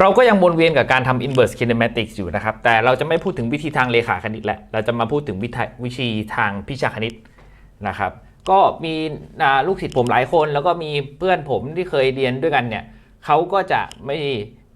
เราก็ยังวนเวียนกับการทำ inverse kinematics อยู่นะครับ แต่เราจะไม่พูดถึงวิธีทางเลขาคณิตแหละ เราจะมาพูดถึงวิธีวิธีทางพิชาคณิตนะครับ ก็มีลูกศิษย์ผมหลายคน แล้วก็มีเพื่อนผมที่เคยเรียนด้วยกันเนี่ยเขาก็จะไม่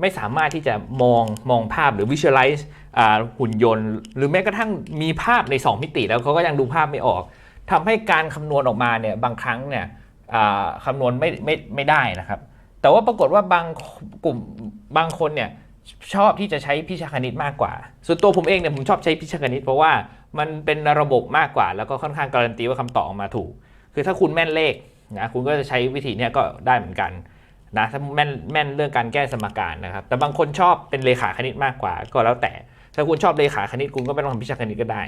ไม่สามารถที่จะมองมองภาพหรือ visualize อหุ่นยนต์ หรือแม้กระทั่งมีภาพใน 2 มิติ แล้วเขาก็ยังดูภาพไม่ออกทำให้การคำนวณออกมาเนี่ยบางครั้งเนี่ยคำนวณไม่ไม่ไม่ได้นะครับ แต่ว่าปรากฏว่าบางกลุ่มบางคนเนี่ยชอบที่จะใช้พิชาคณิตมากกว่า ส่วนตัวผมเองเนี่ยผมชอบใช้พิชาคณิต เพราะว่ามันเป็นระบบมากกว่า แล้วก็ค่อนข้างการันตีว่าคำตอบออกมาถูก คือถ้าคุณแม่นเลขนะคุณก็จะใช้วิธีเนี้ยก็ได้เหมือนกันนะถ้าแม่นแม่นเรื่องการแก้สมการนะครับ แต่บางคนชอบเป็นเลขาคณิตมากกว่าก็แล้วแต่ ถ้าคุณชอบเลขาคณิตคุณก็ไม่ต้องทำพิชาคณิตก็ได้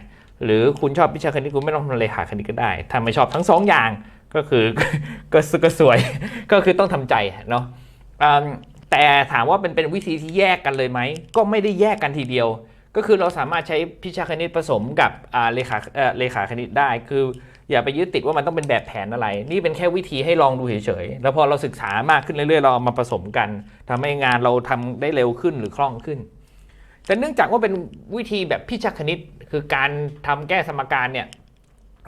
หรือคุณชอบพิชาคณิตคุณไม่ต้องทำเลขาคณิตก็ได้ถ้าไม่ชอบทั้งสองอย่างก็คือก็ก็สวยก็คือต้องทำใจเนาะแต่ถามว่าเป็นเป็นวิธีที่แยกกันเลยไหมก็ไม่ได้แยกกันทีเดียว ก็คือเราสามารถใช้พิชาคณิตผสมกับอ่าเลขาเออเลขาคณิตได้ คืออย่าไปยึดติดว่ามันต้องเป็นแบบแผนอะไร นี่เป็นแค่วิธีให้ลองดูเฉยๆแล้วพอเราศึกษามากขึ้นเรื่อยๆเราเอามาผสมกันทำให้งานเราทำได้เร็วขึ้นหรือคล่องขึ้น แต่เนื่องจากว่าเป็นวิธีแบบพิชคณิต คือการทำแก้สมการเนี่ย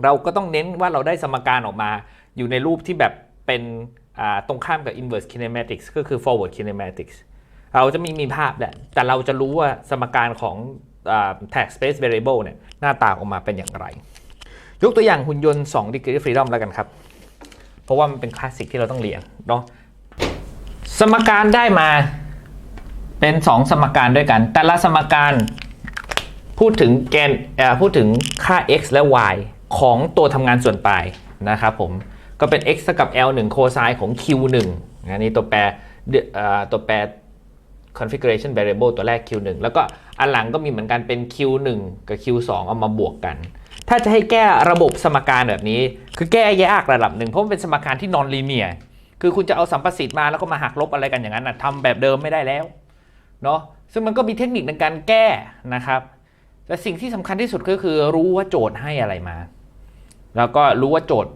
เราก็ต้องเน้นว่าเราได้สมการออกมา อยู่ในรูปที่แบบเป็นตรงข้ามกับ inverse kinematics ก็คือ forward kinematics เราจะมีมีภาพแหละ แต่เราจะรู้ว่าสมการของอ tag space variable เนี่ยหน้าตาออกมาเป็นอย่างไร ยกตัวอย่างหุ่นยนต์ 2 degree freedom แล้วกันครับ เพราะว่ามันเป็นคลาสสิกที่เราต้องเรียนเนาะสมการได้มา เป็น 2 สมการด้วยกัน แต่ละสมการพูดถึงแกนพูดถึงค่า x และ y ของตัวทำงานส่วนปลายนะครับผมก็เป็น x เท่ากับ l 1โคไซน์ของ q 1อันนี้ตัวแปรตัวแปร configuration variable ตัวแรก q 1แล้วก็อันหลังก็มีเหมือนกันเป็น q 1กับ q 2เอามาบวกกัน ถ้าจะให้แก้ระบบสมการแบบนี้ คือแก้ยากระดับหนึ่งเพราะมันเป็นสมการที่ non linear คือคุณจะเอาสัมประสิทธิ์มาแล้วก็มาหักลบอะไรกันอย่างนั้นนะทำแบบเดิมไม่ได้แล้ว เนาะซึ่งมันก็มีเทคนิคในการแก้นะครับ แต่สิ่งที่สำคัญที่สุดก็คือรู้ว่าโจทย์ให้อะไรมา แล้วก็รู้ว่าโจทย์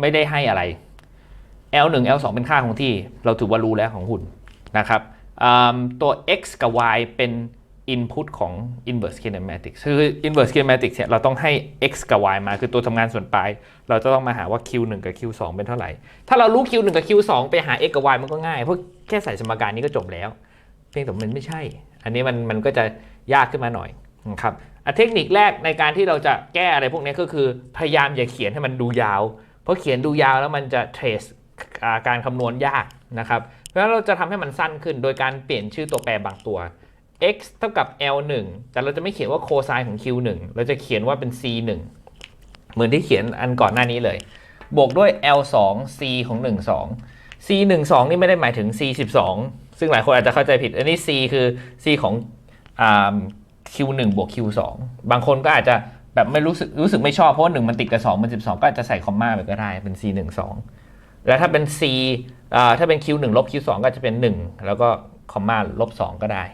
ไม่ได้ให้อะไร L1 L2 เป็นค่าของที่ เราถือว่ารู้แล้วของหุ่นนะครับตัว x กับ y เป็น input ของ inverse kinematics คือ inverse kinematics เนี่ยเราต้องให้ x กับ y มาคือตัวทำงานส่วนปลาย เราจะต้องมาหาว่า q1 กับ q2 เป็นเท่าไหร่ ถ้าเรารู้ q1 กับ q2 ไปหา x กับ y มันก็ง่าย เพราะแค่ใส่สมการนี้ก็จบแล้ว เพียงแต่มันไม่ใช่ อันนี้มันมันก็จะยากขึ้นมาหน่อยนะครับเทคนิคแรกในการที่เราจะแก้อะไรพวกนี้ก็คือพยายามอย่าเขียนให้มันดูยาว เพราะเขียนดูยาวแล้วมันจะ trace การคำนวณยากนะครับเพราะฉะนั้นเราจะทำให้มันสั้นขึ้นโดยการเปลี่ยนชื่อตัวแปรบางตัว x เท่ากับ l 1 แต่เราจะไม่เขียนว่าโคไซน์ของ q 1 เราจะเขียนว่าเป็น c 1 เหมือนที่เขียนอันก่อนหน้านี้เลย บวกด้วย l 2 c ของ 1 2 c 1 2นี่ไม่ได้หมายถึง c 12 ซึ่งหลายคนอาจจะเข้าใจผิด อันนี้ c คือ c ของอ q 1 บวก q 2 บางคนก็อาจจะแบบไม่รู้สึกรู้สึกไม่ชอบเพราะว่า1มันติดกับ2มัน12 ก็อาจจะใส่คอมมาไปก็ได้เป็น c 1 2 แล้วถ้าเป็น c ถ้าเป็น q 1 ลบ q 2 ก็จะเป็น 1 แล้วก็คอมมาลบ 2 ก็ได้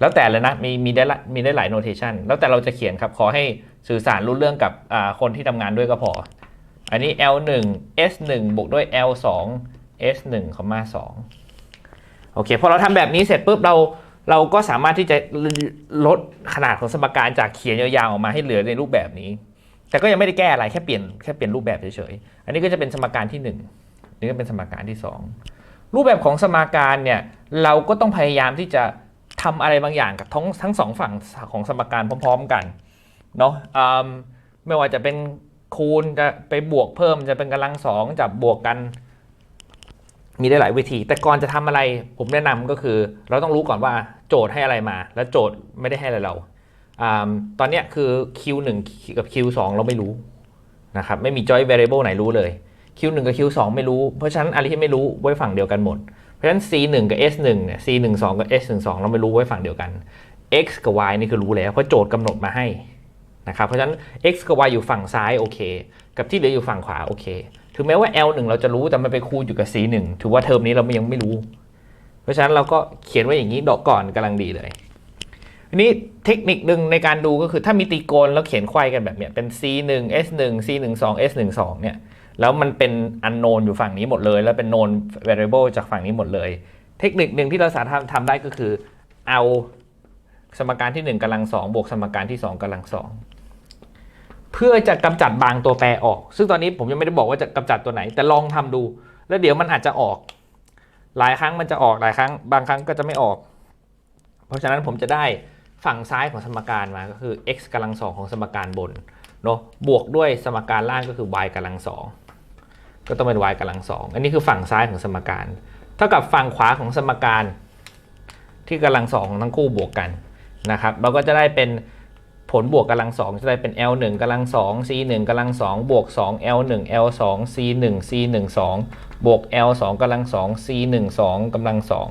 แล้วแต่เลยนะมีมีได้มีได้หลายโนเทชันแล้วแต่เราจะเขียนครับขอให้สื่อสารรู้เรื่องกับคนที่ทำงานด้วยก็พอ อันนี้ L 1 S 1 บวกด้วย L 2 S 1 คอมมา2 โอเคพอเราทำแบบนี้เสร็จปุ๊บเราเราก็สามารถที่จะลดขนาดของสมการจากเขียนยาวๆออกมาให้เหลือในรูปแบบนี้ แต่ก็ยังไม่ได้แก้อะไรแค่เปลี่ยนแค่เปลี่ยนรูปแบบเฉยๆ อันนี้ก็จะเป็นสมการที่ 1 นี่ก็เป็นสมการที่ 2 รูปแบบของสมการเนี่ยเราก็ต้องพยายามที่จะทำอะไรบางอย่างกับทั้งทั้งสองฝั่งของสมการพร้อม ๆกันเนาะไม่ว่าจะเป็นคูณจะไปบวกเพิ่มจะเป็นกำลังสองจับบวกกัน มีได้หลายวิธี แต่ก่อนจะทำอะไรผมแนะนำก็คือ เราต้องรู้ก่อนว่าโจทย์ให้อะไรมา แล้วโจทย์ไม่ได้ให้อะไรเราอตอนนี้คือ q1 กับ q2 เราไม่รู้นะครับไม่มี joint variable ไหนรู้เลย q1 กับ q2 ไม่รู้ เพราะฉะนั้นอะไรที่ไม่รู้ไว้ฝั่งเดียวกันหมด เพราะฉะนั้น c1 กับ s1 เนี่ย c12 กับ s12 เราไม่รู้ไว้ฝั่งเดียวกัน x กับ y นี่คือรู้แล้วเพราะโจทย์กำหนดมาให้นะครับเพราะฉะนั้น x กับ y อยู่ฝั่งซ้ายโอเค กับที่เหลืออยู่ฝั่งขวาโอเค ถึงแม้ว่า L1 เราจะรู้แต่มันไปคูณอยู่กับ C1 ถือว่าเทอมนี้เรายังไม่รู้ เพราะฉะนั้นเราก็เขียนไว้อย่างนี้ดอกก่อนกำลังดีเลยทีนี้เทคนิคหนึ่งในการดูก็คือถ้ามีตรีโกณแล้วเขียนไขว้กันแบบเนี้ยเป็น C1 S1 C12 S12 เนี่ยแล้วมันเป็น unknown อยู่ฝั่งนี้หมดเลย แล้วเป็น known variable จากฝั่งนี้หมดเลย เทคนิคหนึ่งที่เราสามารถทำได้ก็คือเอาสมการที่ 1กำลังสองบวกสมการที่ 2กำลังสอง พื่อจะกำจัดบางตัวแปรออก ซึ่งตอนนี้ผมยังไม่ได้บอกว่าจะกำจัดตัวไหน แต่ลองทำดู แล้วเดี๋ยวมันอาจจะออก หลายครั้งมันจะออกหลายครั้ง บางครั้งก็จะไม่ออก เพราะฉะนั้นผมจะได้ฝั่งซ้ายของสมการมาก็คือ x กำลังสองของสมการบนเนาะบวกด้วยสมการล่างก็คือ y กำลังสองก็ต้องเป็น y กำลังสองอันนี้คือฝั่งซ้ายของสมการ เท่ากับฝั่งขวาของสมการ ที่กำลังสองของทั้งคู่บวกกันนะครับ เราก็จะได้เป็น ผลบวกกำลังสองจะได้เป็น l 1กำลังสอง c 1กำลังสองบวก2 l 1 l 2 c 1 c 1 2บวก l 2กำลังสอง c 1 2กำลังสอง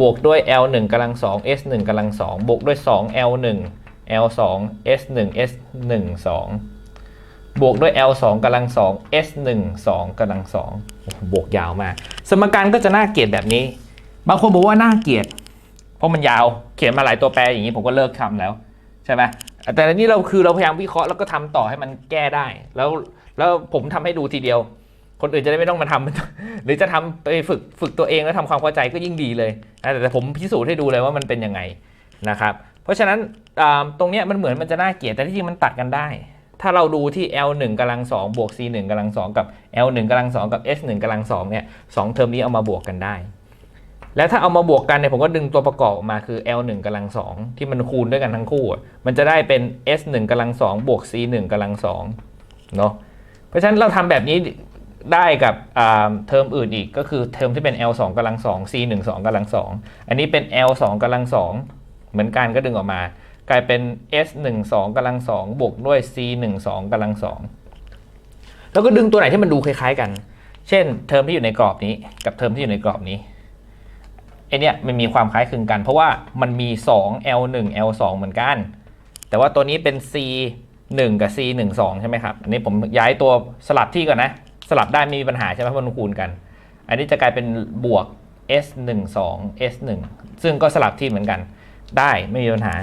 บวกด้วย l 1กำลังสอง s 1กำลังสองบวกด้วย2 l 1 l 2 s 1 s 1 2บวกด้วย l 2กำลังสอง s 1 2กำลังสองบวกยาวมาก สมการก็จะน่าเกลียดแบบนี้ บางคนบอกว่าน่าเกลียด เพราะมันยาวเขียนมาหลายตัวแปรอย่างนี้ผมก็เลิกทำแล้วใช่ไหมแต่อันนี้เราคือเราพยายามวิเคราะห์แล้วก็ทำต่อให้มันแก้ได้ แล้วแล้วผมทำให้ดูทีเดียว คนอื่นจะได้ไม่ต้องมาทำหรือจะทำไปฝึกฝึกตัวเองแล้วทำความเข้าใจก็ยิ่งดีเลยนะแต่ผมพิสูจน์ให้ดูเลยว่ามันเป็นยังไงนะครับ เพราะฉะนั้นตรงนี้มันเหมือนมันจะน่าเกลียดแต่ที่จริงมันตัดกันได้ ถ้าเราดูที่ L 1กำลัง2บวก C 1กำลัง2กับ L 1กำลัง2กับ S 1กำลัง2เนี่ยสองเทอมนี้เอามาบวกกันได้ แล้วถ้าเอามาบวกกันเนี่ยผมก็ดึงตัวประกอบออกมาคือ L 1กำลัง2ที่มันคูณด้วยกันทั้งคู่ มันจะได้เป็น S 1กำลัง2บวก C 1กำลัง2เนาะเพราะฉะนั้นเราทำแบบนี้ได้กับเทอมอื่นอีกก็คือเทอมที่เป็น L 2กำลัง2 C 1 2กำลัง2อันนี้เป็น L 2กำลัง2เหมือนกันก็ดึงออกมา กลายเป็น S 1 2กำลัง2บวกด้วย C 1 2กำลัง2แล้วก็ดึงตัวไหนที่มันดูคล้ายๆกัน เช่น เทอมที่อยู่ในกรอบนี้กับเทอมที่อยู่ในกรอบนี้ ไอเนี้ยมันมีความคล้ายคลึงกัน เพราะว่ามันมี 2 L 1 L 2 เหมือนกัน แต่ว่าตัวนี้เป็น C 1 กับ C 1 2ใช่ไหมครับ อันนี้ผมย้ายตัวสลับที่ก่อนนะ สลับได้ไม่มีปัญหาใช่ไหมเพราะมันคูณกัน อันนี้จะกลายเป็นบวก S 1 2 S 1ซึ่งก็สลับที่เหมือนกัน ได้ไม่มีปัญหา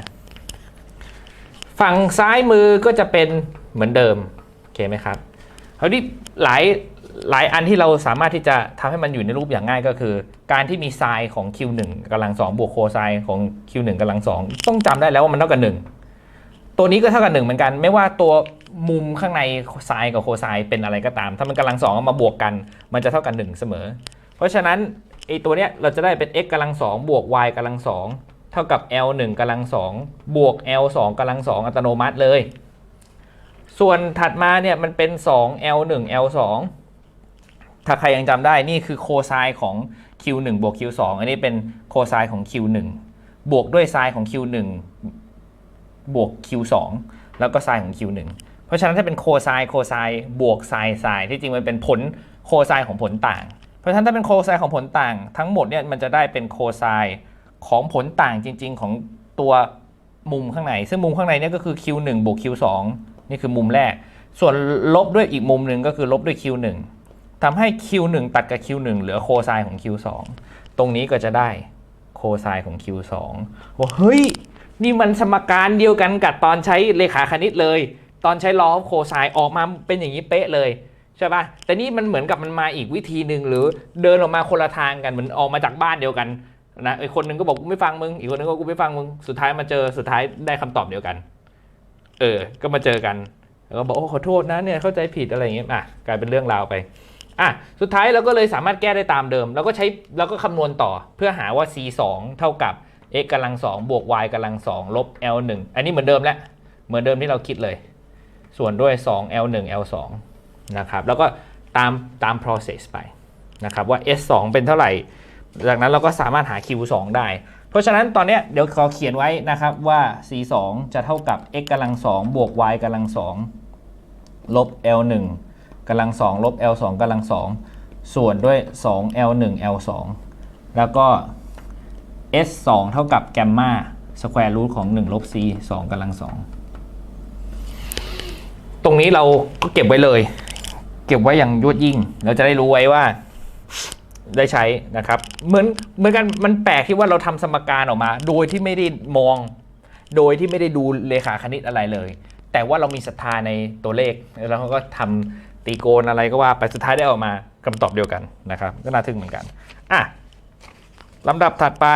ฝั่งซ้ายมือก็จะเป็นเหมือนเดิม โอเคไหมครับคราวนี้หลาย หลายอันที่เราสามารถที่จะทำให้มันอยู่ในรูปอย่างง่ายก็คือ การที่มีไซน์ของ Q1 กำลัง2บวกโคไซน์ของ Q1 กำลัง2ต้องจำได้แล้วว่ามันเท่ากับ1ตัวนี้ก็เท่ากับ1เหมือนกัน ไม่ว่าตัวมุมข้างในไซน์กับโคไซน์เป็นอะไรก็ตาม ถ้ามันกำลัง2เอามาบวกกัน มันจะเท่ากับ1เสมอ เพราะฉะนั้นไอตัวเนี้ยเราจะได้เป็น x กำลัง2บวก y กำลัง2เท่ากับ l 1กำลัง2บวก l 2กำลัง2อัตโนมัติเลย ส่วนถัดมาเนี่ยมันเป็น2 l 1 l 2 ถ้าใครยังจำได้นี่คือโคไซน์ของ q 1 บวก q 2 อันนี้เป็นโคไซน์ของ q 1 บวกด้วยไซน์ของ q 1 บวก q 2 แล้วก็ไซน์ของ q 1 เพราะฉะนั้นถ้าเป็นโคไซน์โคไซน์บวกไซน์ไซน์ที่จริงมันเป็นผลโคไซน์ของผลต่าง เพราะฉะนั้นถ้าเป็นโคไซน์ของผลต่าง ทั้งหมดเนี่ยมันจะได้เป็นโคไซน์ของผลต่างจริง ๆ ของตัวมุมข้างใน ซึ่งมุมข้างในเนี่ยก็คือ q 1 บวก q 2 นี่คือมุมแรก ส่วนลบด้วยอีกมุมหนึ่งก็คือลบด้วย q 1 ทำให้ q 1 ตัดกับ q 1 เหลือโคไซน์ของ q 2 ตรงนี้ก็จะได้โคไซน์ของ q 2 ว่าเฮ้ย นี่มันสมการเดียวกันกับตอนใช้เลขาคณิตเลย ตอนใช้ล้อโคไซน์ออกมาเป็นอย่างนี้เป๊ะเลยใช่ปะแต่นี่มันเหมือนกับมันมาอีกวิธีหนึ่งหรือเดินออกมาคนละทางกันเหมือนออกมาจากบ้านเดียวกันนะไอคนหนึงก็บอกกูไม่ฟังมึง อีกคนหนึงก็กูไม่ฟังมึง สุดท้ายมาเจอสุดท้ายได้คำตอบเดียวกัน เออ ก็มาเจอกัน แล้วก็บอกโอ้ขอโทษนะเนี่ยเข้าใจผิดอะไรอย่างเงี้ยอะกลายเป็นเรื่องราวไป อะสุดท้ายเราก็เลยสามารถแก้ได้ตามเดิม แล้วก็ใช้แล้วก็คำนวณต่อเพื่อหาว่า c 2เท่ากับ x กำลัง2บวก y กำลัง2ลบ l 1อันนี้เหมือนเดิมแหละเหมือนเดิมที่เราคิดเลย ส่วนด้วย2 l 1 l 2นะครับแล้วก็ตามตาม process ไปนะครับว่า s 2เป็นเท่าไหร่ จากนั้นเราก็สามารถหา q 2ได้ เพราะฉะนั้นตอนนี้เดี๋ยวขอเขียนไว้นะครับว่า c 2จะเท่ากับ x กำลัง2บวก y กำลัง2ลบ l 1 กำลัง2ลบ l 2กำลัง2ส่วนด้วย 2 l 1 l 2แล้วก็ s 2เท่ากับแกมมาสแควร์รูทของ1ลบ c 2กำลัง2ตรงนี้เราก็เก็บไว้เลย เก็บไว้อย่างยวดยิ่ง เราจะได้รู้ไว้ว่าได้ใช้นะครับ เหมือนเหมือนกันมันแปลกที่ว่าเราทำสมการออกมา โดยที่ไม่ได้มอง โดยที่ไม่ได้ดูเลขาคณิตอะไรเลย แต่ว่าเรามีศรัทธาในตัวเลขแล้วเราก็ทำ ตีโกนอะไรก็ว่าไปสุดท้ายได้ออกมาคำตอบเดียวกันนะครับก็น่าทึ่งเหมือนกันอะลำดับถัดไป